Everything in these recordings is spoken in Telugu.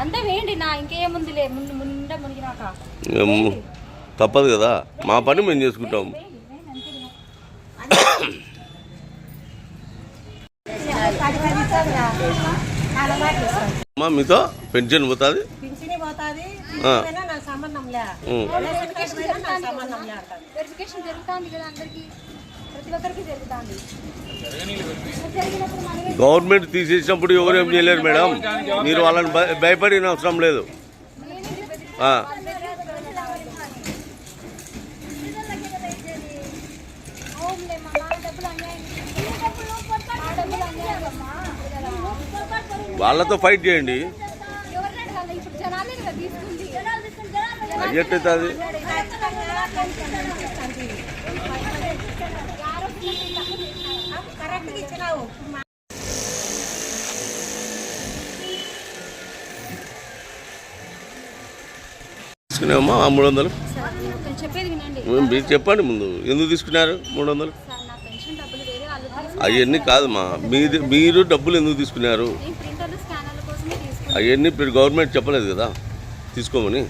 అంతే వేయండి నా ఇంకేముందిలే ముందు ముందే మునిగినాక. ఏం తప్పదు కదా. మా పని మేము చేసుకుంటాం. అమ్మా మీతో పెన్షన్ పోతుంది? సంబంధం లే. ఉం. రేషన్ కార్డు పోయినా నాకు సంబంధం లే అంటారు. వెరిఫికేషన్ జరుగుతుంది కదా అందరికి. గవర్నమెంట్ తీసేసినప్పుడు ఎవరు ఏం చేయలేరు మేడం. మీరు వాళ్ళని భయ- భయపడిన అవసరం లేదు. ఆ. అవునులే మా నా డబ్బులు అన్యాయం నా డబ్బులు అన్యాయం అమ్మా. వాళ్ళతో ఫైట్ చేయండి ఎవరిని అడగాలి? ఇప్పుడు జనాలే కదా తీసుకుంది అది ఎట్లయితుంది కరెక్ట్గా ఇచ్చినావు తీసుకున్నామా ఆ మూడు వందలు? మీరు చెప్పండి ముందు. ఎందుకు తీసుకున్నారు మూడు వందలు. అవన్నీ కాదమ్మా. మీరు మీరు డబ్బులు ఎందుకు తీసుకున్నారు? అవన్నీ ఇప్పుడు గవర్నమెంట్ చెప్పలేదు కదా? తీసుకోమని?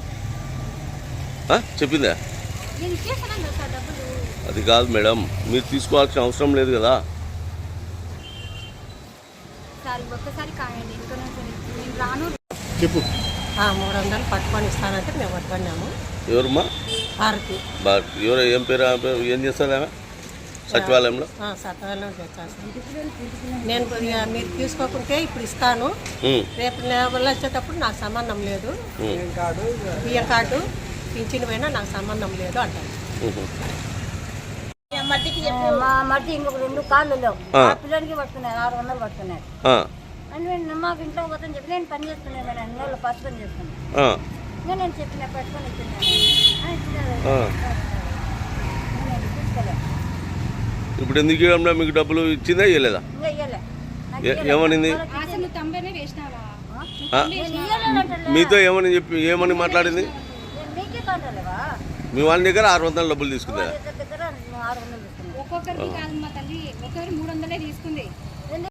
చెప్పిందా? అది కాదు మేడం. మీరు తీసుకోవాల్సిన అవసరం లేదు కదా? సార్ ఒక్కసారి కాయండి ఇంకా నాకు నేను రాను. చెప్పు. ఆ, మూడు వందలు పట్టుకొని ఇస్తానంటే మేము పట్టుకున్నాము ఎవరమ్మా? భారతి. బా ఎవరు ఏం పేరు ఆమె పేరు? ఏం చేస్తారు ఆమె? సచివాలయంలో? ఆ, సత్వరం చేస్తాను. నేను మీరు తీసుకోకుంటే ఇప్పుడు ఇస్తాను. రేపు నెల వచ్చేటప్పుడు నాకు సంబంధం లేదు. బియ్యం కార్డు పింఛన్ పోయినా నాకు సంబంధం లేదు ఉహు. మా మధ్య ఇంకొక రెండు కాళ్ళు లేవు ఆ. ఆ పిల్లడికి పట్టుకున్నారు ఆరు వందలు పట్టుకున్నారు ఆ, అని నేను మాకు ఇంట్లో పోతాను చెప్పి నేను పని నేను అన్ని ఇంకా నేను చెప్పిన పెట్టుకొని ఇచ్చినాను ఇప్పుడు ఎందుకు ఇవ్వడంలో మీకు డబ్బులు ఇచ్చిందా ఇవ్వలేదా ఏమనింది. మీతో ఏమని చెప్పి ఏమని మాట్లాడింది? మీ వాళ్ళ దగ్గర ఆరు వందల డబ్బులు తీసుకుందా ఒక్కొక్కరికి కాదు మా తల్లి ఒక్కొక్కరు మూడు వందలే తీసుకుంది.